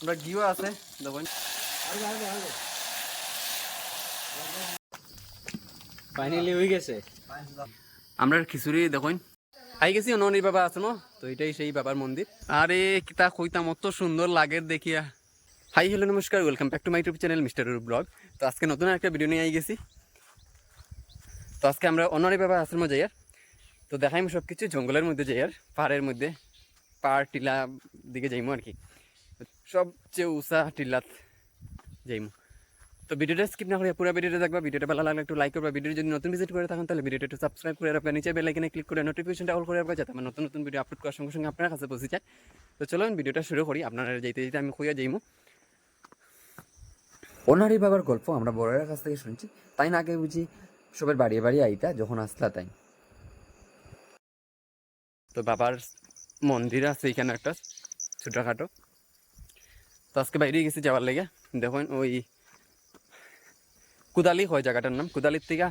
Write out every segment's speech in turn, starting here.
আমরা ঘিও আছে দেখুন। ফাইনালি হয়ে গেছে। আমরা খিচুড়ি দেখুন। আই গেছি অননির বাবা আছে ন? তো এটাই সেই বাবার মন্দির। আরে কিতা কইতাম অত সুন্দর লাগে দেখিয়া। হাই হ্যালো নমস্কার welcome back to my YouTube channel mister blog তো আজকে নতুন একটা ভিডিও নিয়ে আই গেছি। তো আজকে আমরা অনরি বাবা আশ্রমে যাইয়ার। তো দেখাইম সব কিছু জঙ্গলের মধ্যে যাইয়ার পাহাড়ের মধ্যে। পাহাড় টিলা দিকে যাইমু আর কি। সবচেয়ে উষা টিলাত যাইমু। তো ভিডিওটা স্কিপ না করে পুরো ভিডিওটা দেখবা ভিডিওটা ভালো লাগলে একটু লাইক করবা। ভিডিও যদি নতুন ভিজিট করে থাকুন তাহলে ভিডিওটা একটু সাবস্ক্রাইব করে রাখবা। নিচে বেল আইকনে ক্লিক করে নোটিফিকেশনটা অল করে রাখবা যাতে আমার নতুন নতুন ভিডিও আপলোড করার সঙ্গে সঙ্গে আপনার কাছে পৌঁছে যায়। তো চলো আমি ভিডিওটা শুরু করি। আপনারা যেতে যেতে আমি খুঁজে যাইমু। ওনারই বাবার গল্প আমরা বড়ের কাছ থেকে শুনছি। তাই না আগে বুঝি সবের বাড়িয়ে বাড়িয়ে আইতা যখন আসলা তাই। তো বাবার মন্দির আছে এখানে একটা ছোটোখাটো। তো আজকে বাইরে গেছি যাওয়ার লেগে। দেখুন, ওই কুদালি হয় জায়গাটার নাম। কুদালির থেকে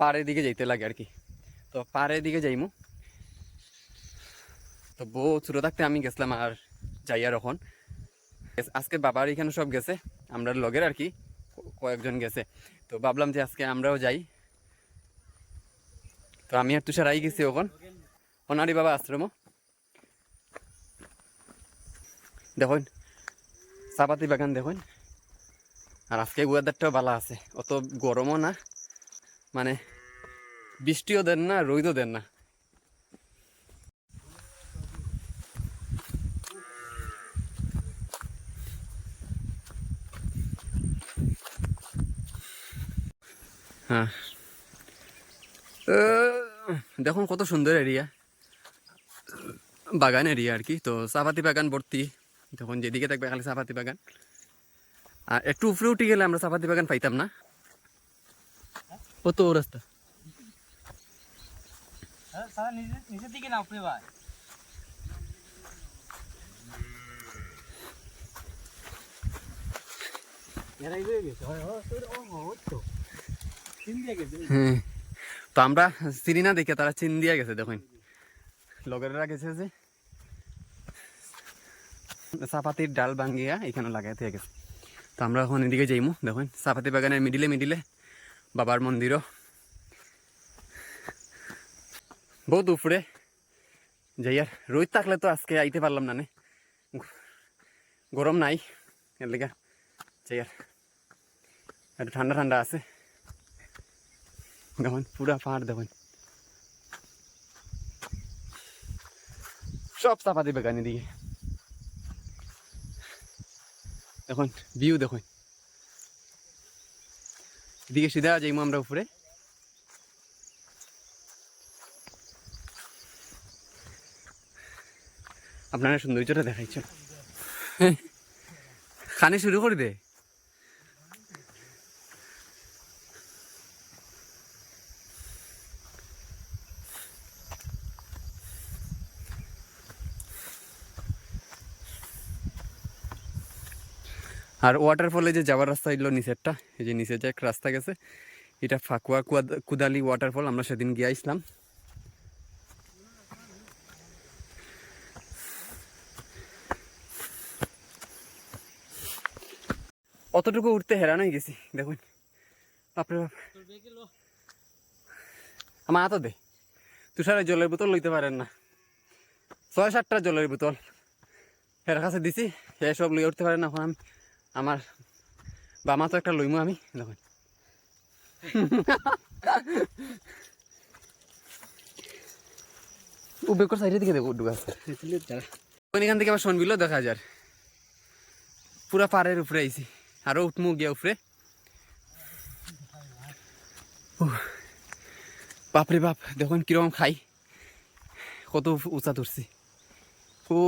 পাড়ের দিকে যাইতে লাগে আর কি। তো পাড়ের দিকে যাইমু। তো বউ ছোটো থাকতে আমি গেছিলাম আর যাই আর এখন আজকে বাবার এখানে সব গেছে। আমরা লগের আর কি কয়েকজন গেছে। তো ভাবলাম যে আজকে আমরাও যাই। তো আমি আর তুষার আই গেছি ওখান অনারি বাবা আশ্রম। দেখুন চাপাতি বাগান দেখুন। আর আজকে ওয়েদারটাও ভালো আছে। অত গরমও না। মানে বৃষ্টিও দেন না রোদও দেন না। হ্যাঁ। দেখুন কত সুন্দর এরিয়া বাগান এরিয়া আর কি, তো চাপাতি বাগান ভর্তি। তখন যেদিকে থাকবে খালি চাপাতি বাগান। আর একটু উপরে উঠে গেলে আমরা চাপাতি বাগান পাইতাম না। কত রাস্তা? সারা দিকে না উপরে ভাই। এরাই হয়ে তিন দিয়ে হ্যাঁ তো। আমরা চিনি না দেখে তারা চিন দিয়া গেছে দেখুন। লগেরা গেছে যে। চাপাতির ডাল ভাঙ্গিয়া এখানে লাগাইতে গেছে। তো আমরা এখন এদিকে যাইমু। দেখুন, চাপাতি বাগানের মিডিলে মিডিলে বাবার মন্দিরও বহুত উপরে। যাইয়ার, রোদ থাকলে তো আজকে আইতে পারলাম না গরম নাই এর যাই যাইয়ার, একটু ঠান্ডা ঠান্ডা আছে। দেখুন, পুরা পাহাড় দেখুন। সব চাপাতি বাগান এদিকে। দেখুন ভিউ দেখুন। এদিকে সিধা যাইমু আমরা উপরে। আপনারা সৌন্দর্যটা দেখাইছেন খানে শুরু করে দে। আর ওয়াটারফলে যে যাওয়ার রাস্তা এগুলো নিচেরটা, এই যে নিচে যে একটা রাস্তা গেছে, এটা ফাকুয়া কুদালি ওয়াটারফল আমরা সেদিন গিয়ে আসলাম। অতটুকু উঠতে হেরান হয়ে গেছি, দেখুন। বাপরে বাপ। আমার হাতও দে। তুষারে জলের বোতল লইতে পারেন না। ছয় সাতটা জলের বোতল। এর কাছে দিছি সে সব লই উঠতে পারে না এখন আমি। আমার বামা তো একটা লইমু আমি, দেখুন। ও বেকর সাইডের দিকে দেখো ডুবা এখান থেকে আবার সনবিলও দেখা যায় পুরা পাড়ের উপরে আইছি, আরও উঠমু গিয়া উপরে। বাপরে বাপ দেখুন কীরকম খাই। কত উঁচা ধরছি। ও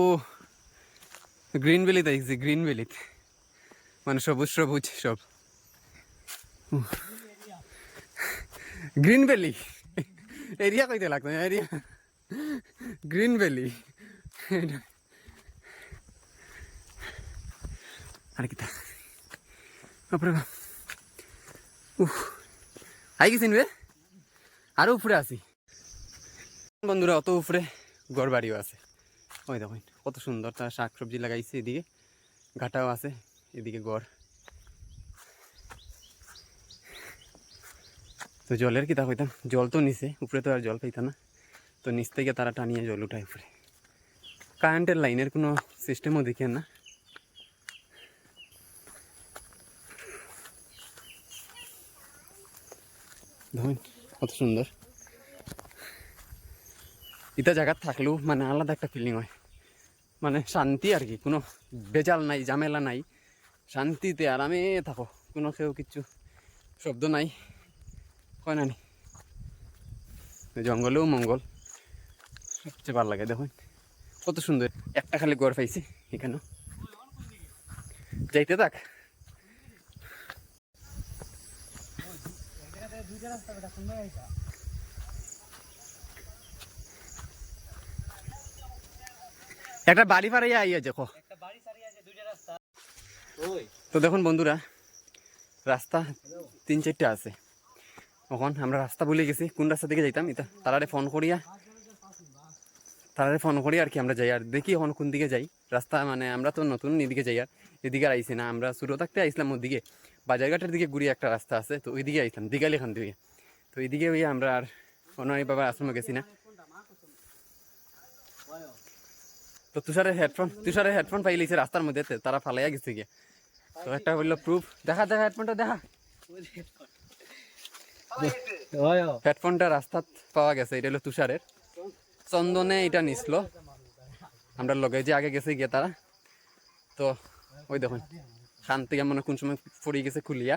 গ্রিন ভ্যালিতে দেখছি গ্রিন ভ্যালিতে মানে সবুজ সবুজ সব। Green valley. এরিয়া কইতে লাগতো, এরিয়া। Green valley. আর কি বাপরে উহ আই গেছেন বে আরও উপরে আছি। বন্ধুরা, অত উপরে গড় বাড়িও আছে। ওই দেখুন, কত সুন্দর তার শাক সবজি লাগাইছে এদিকে। ঘাটাও আছে। এদিকে গড়। তো জলের কি তা কইতাম জল তো নিচে উপরে তো আর জল পাইতা না। তো নিচ থেকে তারা টানিয়ে জল উঠায় উপরে। কারেন্টের লাইনের কোনো সিস্টেমও দেখেন না। দেখুন কত সুন্দর। ইটা জায়গা থাকলেও মানে আলাদা একটা ফিলিং হয়। মানে শান্তি আর কি, কোনো বেজাল নাই, ঝামেলা নাই। শান্তিতে আরামে থাকো। কোনো কেউ কিচ্ছু শব্দ নাই। হয় না নি জঙ্গলেও মঙ্গল। সবচেয়ে ভালো লাগে দেখুন। কত সুন্দর। একটা খালি গড় পাইছি এখানেও। যাইতে থাক। একটা বাড়ি ফাড়াইয়া আইয়া দেখো। তো দেখুন বন্ধুরা, রাস্তা তিন চারটা আছে। এখন আমরা রাস্তা ভুলে গেছি, কোন রাস্তা দিকে যাইতাম? এটা তারারে ফোন করিয়া, তারারে ফোন করি আর কি আমরা যাই। আর দেখি এখন কোন দিকে যাই। রাস্তা মানে আমরা তো নতুন, এদিকে যাই আর। এদিকে আর আইসি না, আমরা ছোটো থাকতে আইসলাম ওদিকে। বাজারঘাটের দিকে ঘুরে একটা রাস্তা আছে, তো ওইদিকে আইসলাম দিগালি খান দিকে। তো এইদিকে ওই আমরা আর অনারি বাবার আশ্রমে গেছি না। তো তুষারের হেডফোন তুষারের হেডফোন পাই লিছে রাস্তার মধ্যে তারা ফালাইয়া গেছে গিয়ে। তো বলল প্রুফ দেখা দেখা হেডফোনটা দেখা। হেডফোনটা রাস্তাত পাওয়া গেছে, এটা হলো তুষারের। চন্দনে এটা নিছিল। আমরা লগে যে আগে গেছে গিয়ে তারা। তো ওই দেখুন খান থেকে মনে কোন সময় পড়ে গেছে খুলিয়া।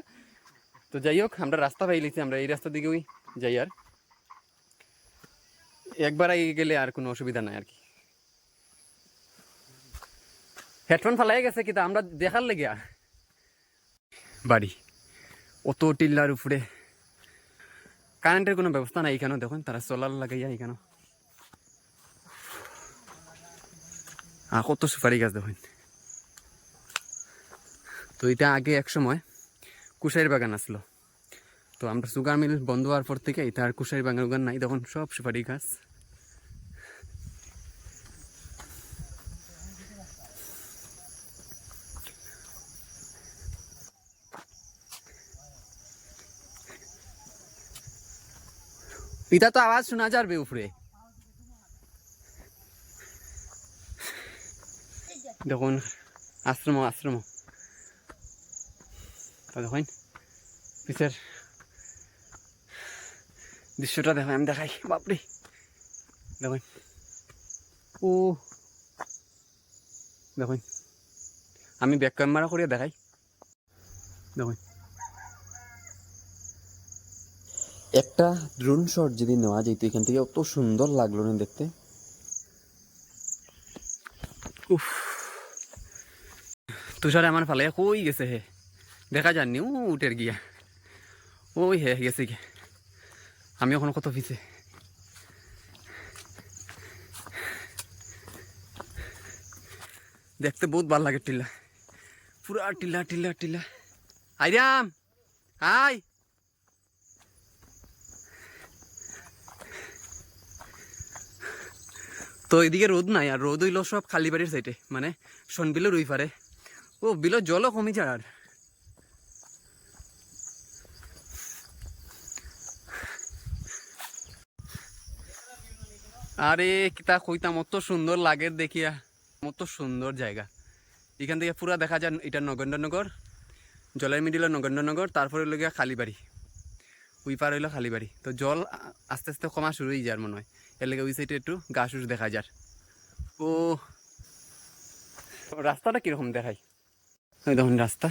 তো যাই হোক, আমরা রাস্তা পাই লিছি, আমরা এই রাস্তা দিকে ওই যাই আর। একবার আগে গেলে আর কোনো অসুবিধা নাই আর কি। হেডফোন ফালাই গেছে কিন্তু আমরা দেখার লেগে বাড়ি। অত টিল্লার উপরে। কারেন্টের কোনো ব্যবস্থা নাই এখানেও, দেখুন, তারা সোলার লাগাইয়া এখানে আর কত সুপারি গাছ, দেখুন। তো এটা আগে এক সময় কুশাইর বাগান আসলো তো আমরা সুগার মিল বন্ধ হওয়ার পর থেকে এটা আর কুশাইর বাগান উগান নাই তখন সব সুপারি গাছ। এটা তো আওয়াজ শোনা যাবে উপরে। দেখুন, আশ্রম আশ্রম। তো দেখুন, পিছের দৃশ্যটা দেখুন, আমি দেখাই, বাপরে। দেখুন, ও। দেখুন, আমি ব্যাক ক্যামেরা করিয়া দেখাই। দেখুন। একটা ড্রোন শট যদি নেওয়া যেত এখান থেকে অত সুন্দর লাগল না দেখতে। উফ। তুষারে আমার ফালে কই গেছে হে? দেখা যাননি ও উঠের গিয়া। ওই হে, গেছে গে। আমি এখন কত পিছে? দেখতে বহুত ভালো লাগে টিল্লা পুরা টিল্লা টিল্লা টিল্লা আইরাম হাই তো এদিকে রোদ নাই আর রোদ হইল সব খালি বাড়ির সাইডে মানে সনবিলের ওই পারে। ও, বিলের জলও কমে যায় আর। আরে, কিতা কইতাম, অত সুন্দর লাগে দেখিয়া। মতো সুন্দর জায়গা। এখান থেকে পুরা দেখা যায় এটা নগেন্দ্রনগর, জলের মিডিলে নগেন্দ্রনগর, তারপরে হইল গিয়া খালিবাড়ি ওই পার হইল খালিবাড়ি তো জল আস্তে আস্তে কমা শুরু হয়ে যার মনে হয়। এর লেগে ওই সাইডে একটু গাছ উস দেখা যার। ও, রাস্তাটা কীরকম দেখায়? ওই দেখুন রাস্তা।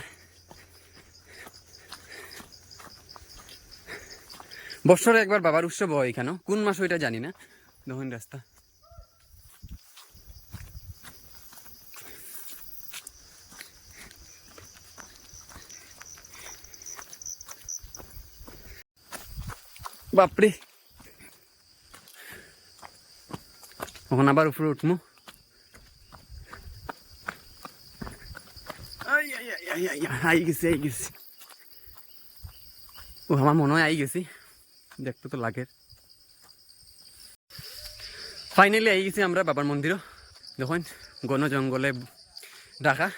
বছরে একবার বাবার উৎসব হয় এখানে, কোন মাস ওইটা জানি না। দেখুন রাস্তা। বাপরে। এখন আবার উপরে উঠবো। আই গেছি আই গেছি। ও আমার মনে হয় আই গেছি। দেখতে তো লাগে ফাইনালি আই গেছি আমরা বাবার মন্দিরও। দেখুন ঘন জঙ্গলে ঢাকা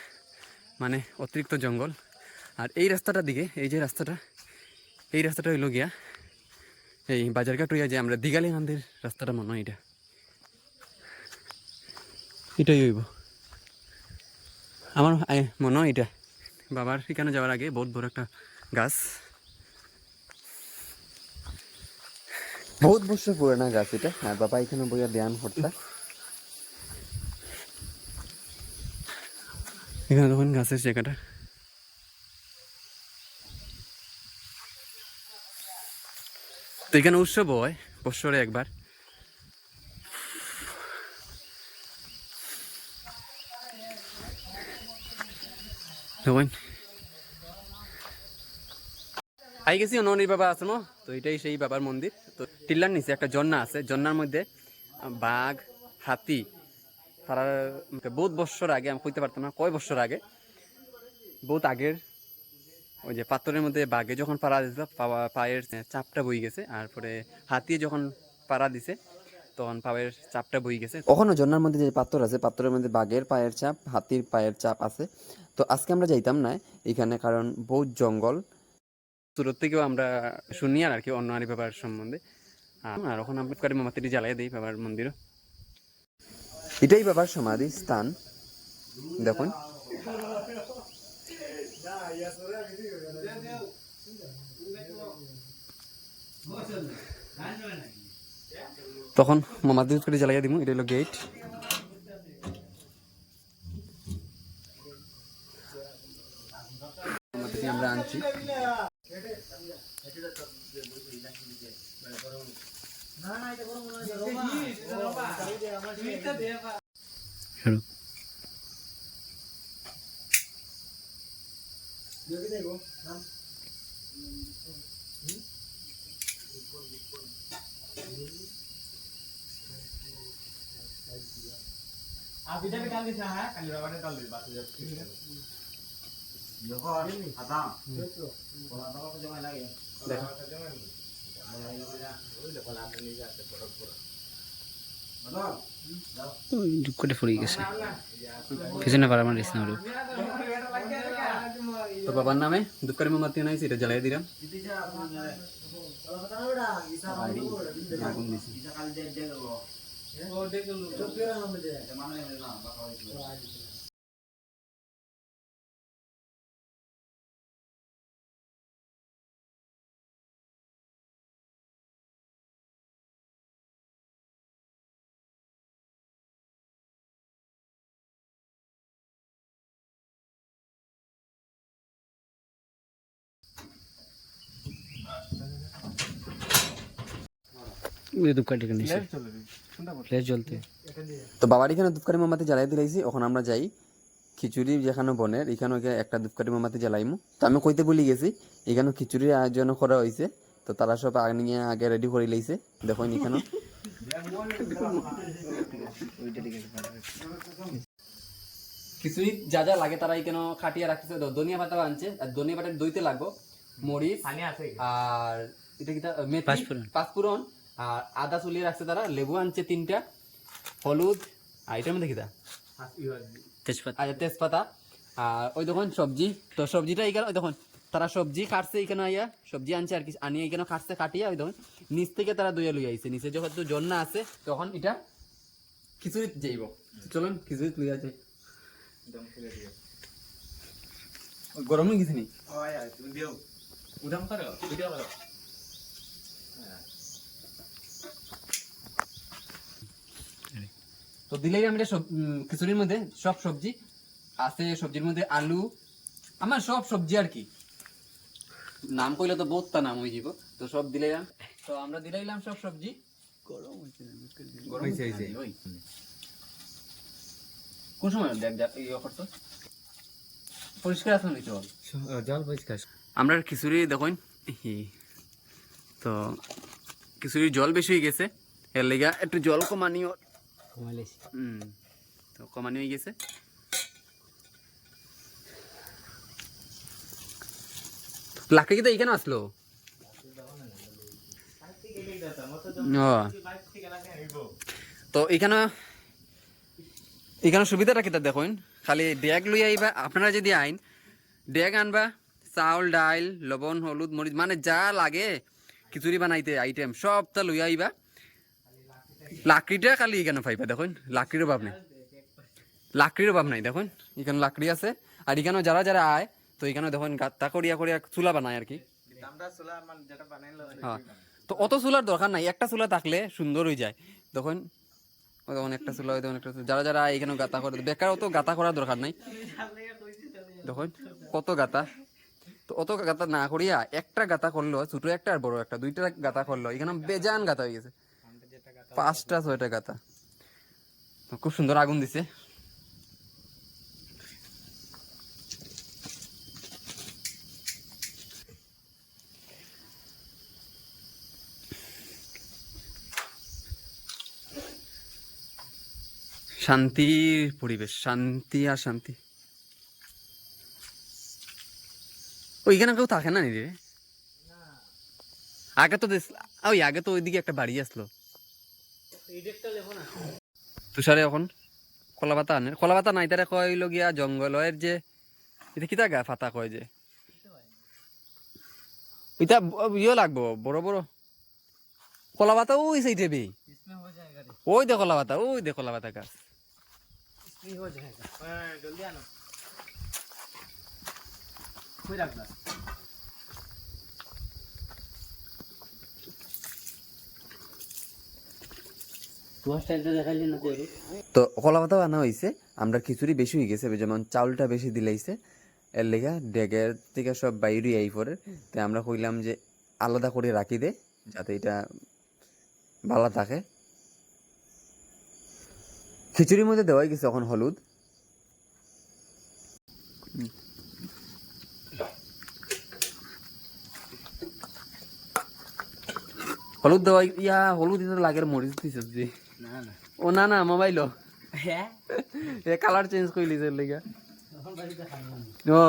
মানে অতিরিক্ত জঙ্গল। আর এই রাস্তাটার দিকে এই যে রাস্তাটা এই রাস্তাটা হইল গিয়া এই বাজারঘাট হইয়া যে আমরা দিঘালি গান্ধীর রাস্তাটা মনে হয় এটা। এটাই হইব। আমার মনে হয় এটা। বাবার এখানে যাওয়ার আগে বহুত বড় একটা গাছ। বহুত বছর পুরানা গাছ এটা। আর বাবা এখানে বইয়া ধ্যান করতা এখানে তখন গাছের জায়গাটা। তো এখানে উৎসব হয় বছরে একবার। তখন আই গেছি ননির বাবা না তো এটাই সেই বাবার মন্দির। তো টিল্লার নিচে একটা জন্না আছে। জন্নার মধ্যে বাঘ, হাতি, তারা বহুত বছর আগে, আমি কইতে পারতাম না, কয় বছর আগে, বহুত আগের ওই যে পাথরের মধ্যে বাঘে যখন পাড়া দিছিল পা- পায়ের চাপটা বই গেছে। আর পরে হাতি যখন পাড়া দিছে তখন পায়ের চাপটা বই গেছে। ওখানে ঝর্ণার মধ্যে যে পাথর আছে পাথরের মধ্যে বাঘের পায়ের চাপ হাতির পায়ের চাপ আছে। তো আজকে আমরা যাইতাম না এখানে কারণ বহুত জঙ্গল। সুরত থেকেও আমরা শুনি আর কি অন্য আরি বাবার সম্বন্ধে। আর- ওখানে আমরা করে মামাতিটি জ্বালাই দিই বাবার মন্দিরও। এটাই বাবার সমাধি স্থান। দেখুন। তখন মামাতির করে জ্বালাই দিব এটা হলো গেট আমরা আনছি। শুরু করে পড়ে গেছে পিছনে পারা মারিস না ওর তো বাবার নামে দুঃখের মোমবাতি নাইছি এটা জ্বালাই দিলাম আগুন দিছি Oh, dia ke lu. Coba kira sama dia. Yang mana yang hilang? Bakal itu. Oh, flash জ্বলতে। তো বাবার এখানে ধূপকারি মোমবাতি জ্বালাই দিলাইছি এখন আমরা যাই খিচুড়ি যেখানে বনের এখানে একটা ধূপকারি মোমবাতি জ্বালাইমু। তো আমি কইতে বলি গেছি এখানে খিচুড়ির আয়োজন করা হয়েছে তো তারা সব আগে নিয়ে আগে রেডি করে লাইছে। দেখুন এখানে। খিচুড়ি যা যা লাগে তারা এখানে খাটিয়া রাখতেছে? ধনিয়া পাতা আনছে আর ধনিয়া পাতা দইতে লাগবো মরিচ আর এটা কি মেথি পাঁচফোড়ন। আর আদা চুলিয়ে রাখছে তারা লেবু আনছে তিনটা হলুদ আর এটার মধ্যে তেজপাতা। আর তেজপাতা। আর ওই দেখুন সবজি তো সবজিটা এখানে ওই দেখুন তারা সবজি কাটছে এখানে আইয়া সবজি আনছে আর কি আনিয়ে এখানে কাটছে কাটিয়া ওই দেখুন নিচ থেকে তারা দইয়া লইয়া আইছে। নিচে যখন তো জন্না আছে তখন এটা খিচুড়ি যাইব। চলুন খিচুড়ি লইয়া যাই। গরম হয়ে গেছে নি তো দিলেই আমি এটা খিচুড়ির মধ্যে সব সবজি আছে সবজির মধ্যে আলু আমার সব সবজি আর কি। নাম কইলে তো বহুতটা নাম হয়ে যাব তো সব দিলাইলাম তো আমরা দিলাইলাম সব সবজি। গরম গরম কোন সময় দেখ দেখ এই অফার পরিষ্কার আছে নাকি জল? পরিষ্কার। আমরা খিচুড়ি দেখুন তো খিচুড়ির জল বেশি হয়ে গেছে। এর লেগা একটু জল কমানিও কমাইলেছি হুম তো কমানি হয়ে গেছে। লাকড়ি এইখানে আসলো? তো এখানে এখানে সুবিধাটা কিতা দেখুন? খালি ডেগ লই আইবা, আপনারা যদি আইন, ডেগ আনবা, চাউল, ডাইল, লবণ, হলুদ, মরিচ মানে যা লাগে, খিচুড়ি বানাইতে আইটেম সবটা লই আইবা। লাকড়িটা খালি এখানে পাইবা দেখুন। লাকড়ির অভাব নেই। লাকড়ির অভাব নাই দেখুন। এখানে লাকড়ি আছে। আর এখানে যারা যারা আয় তো এখানে দেখুন গাত্তা করিয়া করিয়া চুলা বানায় আর কি। হ্যাঁ। তো অত চুলার দরকার নাই। একটা চুলা থাকলে সুন্দর হয়ে যায়। তখন ও তখন একটা চুলা হয় তখন একটা। যারা যারা এখানে গাতা করে বেকার অত গাতা করার দরকার নাই। দেখুন কত গাতা তো অত গাতা না করিয়া একটা গাতা করল ছোটো একটা আর বড় একটা দুইটা গাতা করল। এখানে বেজান গাতা হয়ে গেছে। পাঁচটা ছয়টা গাতা। খুব সুন্দর আগুন দিছে। শান্তির পরিবেশ, শান্তি আর শান্তি। ওইখানে কেউ থাকে না রে? আগে তো ওই আগে তো ওইদিকে একটা বাড়ি আসলো। তুষারে এখন কলা পাতা আনে। কলা পাতা নাই তারা কয় গিয়া জঙ্গলের যে এটা কিতা গা ফাতা কয় যে। এটা ইয়ে লাগবো বড় বড়। কলা পাতা ওই সেই দেবে। ওই দে কলা পাতা ওই দে কলা পাতা গাছ জলদি আনো। তো কলা পাতাও আনা হয়েছে আমরা খিচুড়ি বেশি হয়ে গেছে, যেমন চাউলটা বেশি দিলাইছে এর লেগে ডেগের থেকে সব বাইরে আই পরে। তাই আমরা কইলাম যে আলাদা করে রাখি দে, যাতে এটা ভালো থাকে। খিচুড়ির মধ্যে দেওয়াই গেছে এখন হলুদ। হলুদ দেওয়াই, ইয়া, হলুদ লাগের মরিচ দিছে ও না না মোবাইল এ কালার চেঞ্জ করে লিজের ও।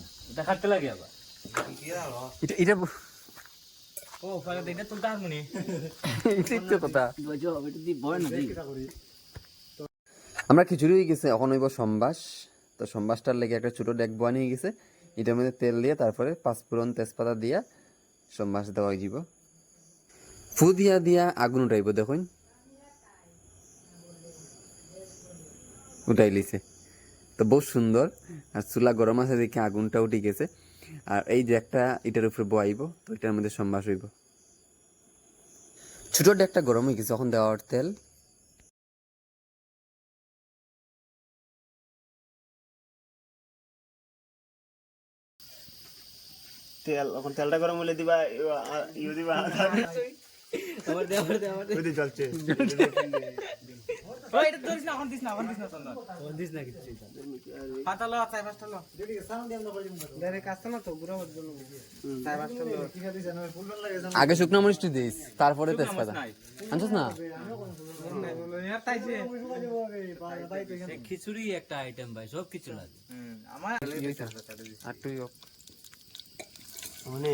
না। এটা আবার। এটা এটা ও হারমনি তো কথা। আমরা খিচুড়ি হয়ে গেছে এখন হইব সম্বাস। তো সম্বাসটার লেগে একটা ছোট ডেক বানিয়ে গেছে। এটার মধ্যে তেল দিয়ে তারপরে পাঁচ পাঁচফোড়ন তেজপাতা দিয়া সম্বাস দেওয়া যাব ফু দিয়া দিয়া আগুন উঠাইব, দেখুন। উঠাই লিছে। তো বহুত সুন্দর। আর চুলা গরম আছে দেখে আগুনটা উঠে গেছে। আর এই যে একটা এটার উপরে বয়াইব, তো এটার মধ্যে সম্বাস হইব। ছোট ডেকটা গরম হয়ে গেছে এখন দেওয়ার তেল। তেল তেলটা গরম হলে দিবা ইউ দিবা। আবার দে আবার দে আবার দে ওই চলছে। ওই এটা ধরিস না এখন দিস না এখন দিস না। চন্দন দিস না কিছু। পাতা লো চাই পাঁচটা লো। ডাইরেক্ট কাস্তা না তো গুড়া বদ জন্য চাই পাঁচটা লো। ঠিক আছে জানো? ফুলবান লাগে জানো? আগে শুকনো মরিচটি দিস তারপরে তেজপাতা। আনছিস না? খিচুড়ি একটা আইটেম ভাই সব কিছু লাগে। আমার আর তুই মানে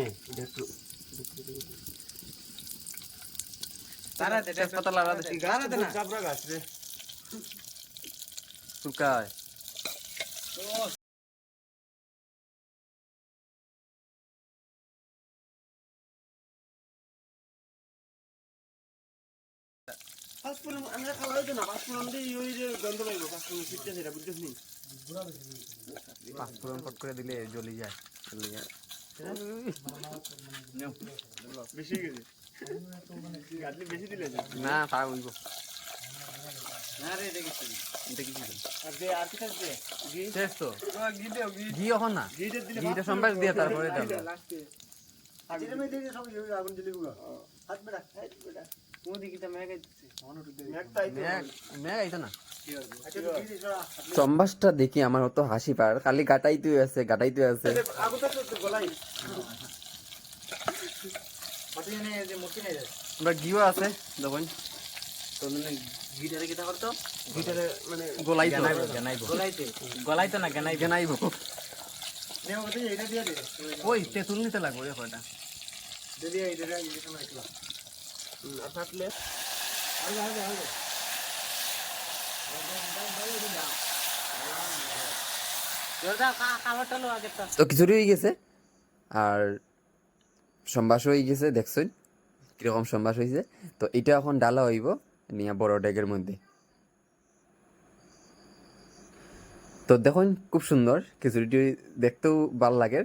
তারা দে তেজপাতা লাগা দে। গানা দে না চাপড়া গাছ রে শুকায় পাঁচফোড়ন আমরা খাওয়া হইতো না পাঁচফোড়ন দিয়ে ওই যে গন্ধ পাইব পাঁচফোড়ন শীতটা সেটা বুঝছিস নি পাঁচফোড়ন পট করে দিলে জ্বলি যায় জ্বলি যায়। বেশি গেছে গাছলি বেশি দিলে যা না তা হইব। না রে দেখিস দেখি আর দে আর কি থাকবে? ঘি? শেষ তো। ঘি দে ঘি। ঘি এখন না? ঘিটা দিলে ঘিটা সম্বাস দিয়ে তারপরে দাও লাস্টে মে দিয়ে সব আগুন জ্বলি বুগা হাত বেড়া হাত বেড়া। মোদি কিটা মেঘ আইছে মেঘ তাই তো মেঘ আইতো না? তো ঘি দিছ চম্বাসটা দেখি আমার অত হাসি পার খালি গাটাইতে আছে গাটাইতে আছে আগুনটা তো গলাই আমরা ঘিও আছে দেখুন। গিটারে কিতা করতো? গিটারে মানে গলাই গেনাইব গলাইতে? গলাইতে না গেনাই গেনাইব। ওই তেঁতুল নিতে লাগবো এই কয়টা যদি এইটা থাকলে? আরে আরে আরে তো খিচুড়ি হয়ে গেছে। আর সম্বাস হয়ে গেছে দেখছেন কীরকম সম্বাস হয়েছে তো এটা এখন ডালা হইব, নিয়ে বড় ডেগের মধ্যে। তো দেখুন, খুব সুন্দর, খিচুড়িটি দেখতেও ভালো লাগে,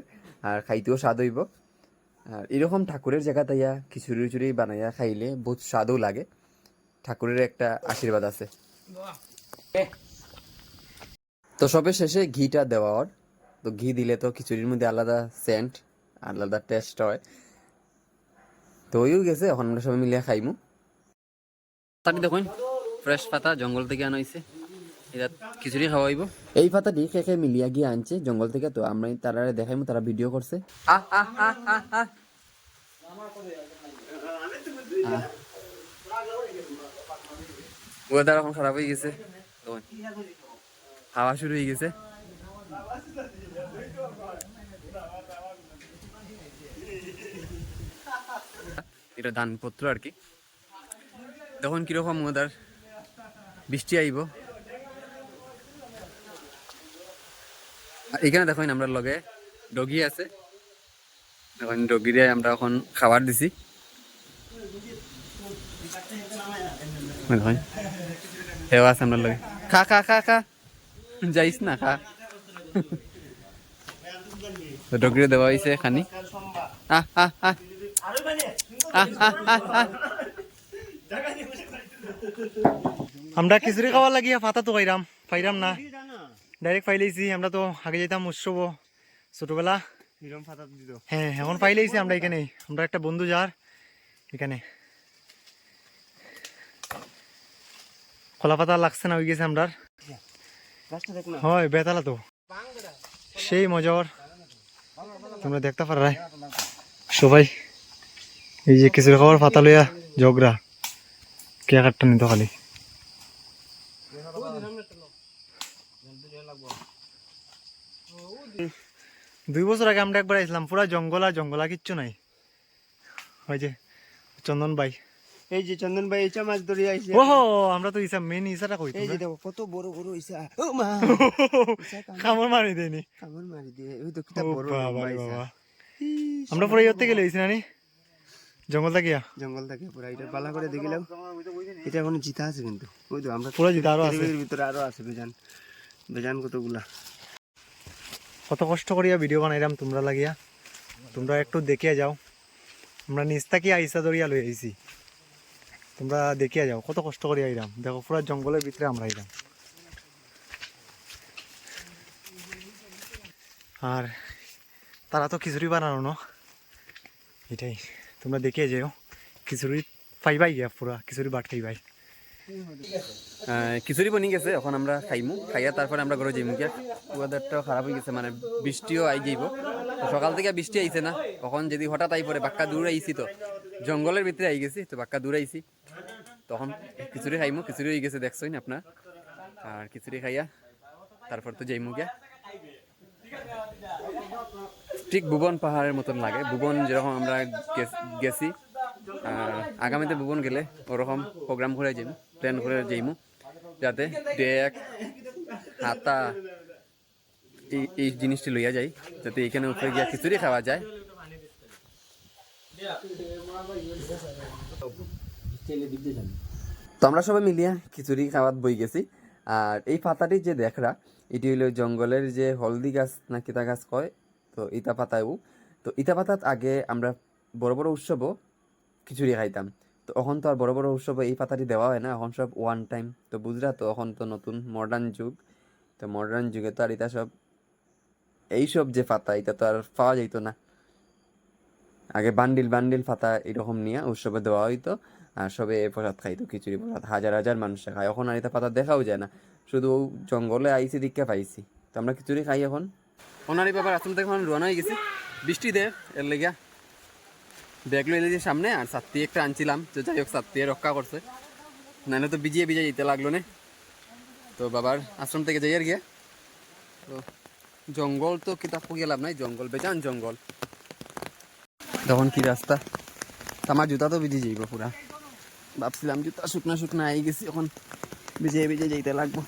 আর খাইতেও স্বাদ হইব। আর এরকম ঠাকুরের জায়গা তাইয়া খিচুড়ি উচুড়ি বানাইয়া খাইলে বহুত স্বাদও লাগে। ঠাকুরের একটা আশীর্বাদ আছে। তো সবে শেষে ঘিটা দেওয়া ওর তো ঘি দিলে তো খিচুড়ির মধ্যে আলাদা সেন্ট আলাদা টেস্ট হয়। তো ওইও গেছে এখন আমরা সবাই মিলিয়ে খাইমু। তাকে দেখুন ফ্রেশ পাতা জঙ্গল থেকে আনা হয়েছে এটা খিচুড়ি খাওয়াইব এই পাতাটি কে কে মিলিয়া গিয়ে আনছে জঙ্গল থেকে তো আমরা তারা দেখাইমু তারা ভিডিও করছে। আহ আহ আহ আহ আহ। ওয়েদার এখন খারাপ হয়ে গেছে। হাওয়া শুরু হয়ে গেছে। এটা দানপত্র আর কি। দেখুন কীরকম ওয়েদার বৃষ্টি আইব? এখানে দেখুন আমরা লগে ডগি আছে। এখন ডগিরে আমরা এখন খাবার দিছি। হেও আছে আমরা লগে। খা খা খা খা। যাইস না, খা। ডগিরে দেওয়া হয়েছে খানি। আহ আহ আহ। আমরা খিচুড়ি খাওয়ার লাগিয়া ফাতা তো খাইরাম পাইরাম না ডাইরেক্ট পাইলেছি আমরা তো আগে যেতাম উৎসব। ছোটবেলা হ্যাঁ এখন পাইলেছি আমরা এখানে। আমরা একটা বন্ধু যার এখানে। খোলা পাতা লাগছে না হয়ে গেছে আমরা হয় বেতালা তো। সেই মজার। তোমরা দেখতে পারো সবাই। এই যে খিচুড়ি খাওয়ার পাতা লইয়া ঝগড়া কে কাটটা নিত খালি? দুই বছর আগে আমরা একবার আসলাম পুরা জঙ্গল আর জঙ্গল আর কিচ্ছু নাই। ওই যে চন্দন ভাই এই যে চন্দন ভাই এইটা মাছ ধরে আইছে। ওহো আমরা তো ইসা মেন ইসাটা কই এই যে দেখো কত বড় বড় হইছে ও মা। খামর মারি দেয়নি। কামড় মারি দিয়ে। ওই তো কিটা বড় বাবা আমরা পুরো ইয়তে গেলে হইছি নানি জঙ্গল থাকিয়া জঙ্গল থেকে পুরা এটা পালা করে দেখিলাম। এটা এখন জিতা আছে কিন্তু। ওই তো আমরা পুরো জিতা আরও আছে। ভিতরে আরও আছে বেজান। বেজান কতগুলা। কত কষ্ট করিয়া ভিডিও বানাইলাম তোমরা লাগিয়া। তোমরা একটু দেখিয়া যাও। আমরা নিচ থাকি আইসা ধরিয়া লই আইছি। তোমরা দেখিয়া যাও কত কষ্ট করিয়া আইলাম। দেখো পুরা জঙ্গলের ভিতরে আমরা আইলাম। আর তারা তো খিচুড়ি বানানো না? এটাই। তোমরা দেখে যাও। খিচুড়ি পাইবাই গিয়া পুরা, খিচুড়ি বাট খাইবাই। খিচুড়ি বনি গেছে, এখন আমরা খাইমু। খাইয়া তারপরে আমরা ঘরে যাইমু গিয়া। ওয়েদারটাও খারাপ হয়ে গেছে মানে বৃষ্টিও আই যাইব। সকাল থেকে বৃষ্টি আইছে না। তখন যদি হঠাৎ আই পরে বাক্কা দূর আইছি তো। জঙ্গলের ভিতরে আই গেছি, তো বাক্কা দূর আইছি। তখন খিচুড়ি খাইমু, খিচুড়ি হয়ে গেছে দেখছই না আপনার। আর খিচুড়ি খাইয়া তারপর তো যাইমু গিয়া। ঠিক ভুবন পাহাড়ের মতন লাগে। ভুবন যেরকম আমরা গেছ- আগামীতে ভুবন গেলে ওরকম প্রোগ্রাম করে যাইমু প্ল্যান করে যাইমু, যাতে ডেক হাতা এই এই জিনিসটি লইয়া যাই, যাতে এখানে উপরে গিয়া খিচুড়ি খাওয়া যায়। তো আমরা সবাই মিলিয়া খিচুড়ি খাওয়াত বই গেছি। আর এই পাতাটি যে দেখরা, এটি হলো জঙ্গলের যে হলদি গাছ না কিতা গাছ কয় তো ইতা পাতাও তো ইতা পাতাত আগে আমরা বড় বড় উৎসবও খিচুড়ি খাইতাম। তো এখন তো আর বড় বড় উৎসবে এই পাতাটি দেওয়া হয় না, এখন সব ওয়ান টাইম তো বুঝলা তো, এখন তো নতুন মডার্ন যুগ। তো মডার্ন যুগে তো আর এটা সব এইসব যে পাতা এটা তো আর পাওয়া যাইতো না। আগে বান্ডিল বান্ডিল পাতা এরকম নিয়ে উৎসবে দেওয়া হইতো। আর সবে এ প্রসাদ খাইতো, খিচুড়ি প্রসাদ। হাজার হাজার মানুষ খায়। এখন আর এটা পাতা দেখাও যায় না। শুধু জঙ্গলে আইসি দীক্ষা পাইছি। তো আমরা খিচুড়ি খাই এখন। ওনারই ব্যাপার আসলে থেকে এখন রোয়ানা হয়ে গেছি। বৃষ্টি দে, এর লেগা ব্যাগ লইলে যে সামনে, আর সাত্তি একটা আনছিলাম, তো যাই হোক সাত্তি রক্ষা করছে। নাহলে তো বিজিয়ে বিজিয়ে যেতে লাগল না। তো বাবার আশ্রম থেকে যাই আর গিয়া। তো জঙ্গল তো কিতাব গেলাম নাই, জঙ্গল বেজান জঙ্গল। তখন কি রাস্তা? আমার জুতা তো ভিজে যাইব পুরা। ভাবছিলাম জুতা শুকনা শুকনা আই গেছি, এখন ভিজে ভিজে যেতে লাগবো।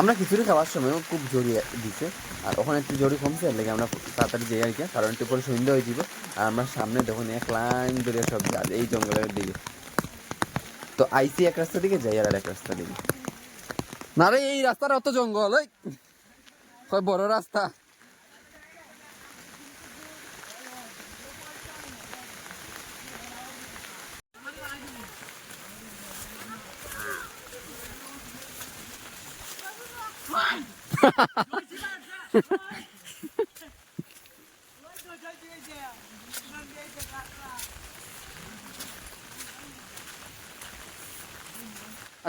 আমরা খিচুড়ি খাওয়ার সময়ও খুব জড়ি দিছে। আর ওখানে একটু জড়ি কমছে লেগে আমরা তাড়াতাড়ি যাই আর কি, কারণ একটু পরে সন্ধ্যা হয়ে আর আমরা সামনে দেখুন, এক লাইন ধরে সব এই জঙ্গলের দিকে। তো আইসি এক রাস্তা দিকে, যাই আর এক রাস্তা দিকে। না রে, এই রাস্তাটা অত জঙ্গল ওই বড় রাস্তা।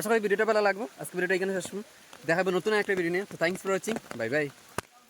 আশা করি ভিডিওটা ভালো লাগবে। আজকে ভিডিওটা এখানে শেষ দেখাবে নতুন একটা ভিডিও নিয়ে। তো thanks for watching bye bye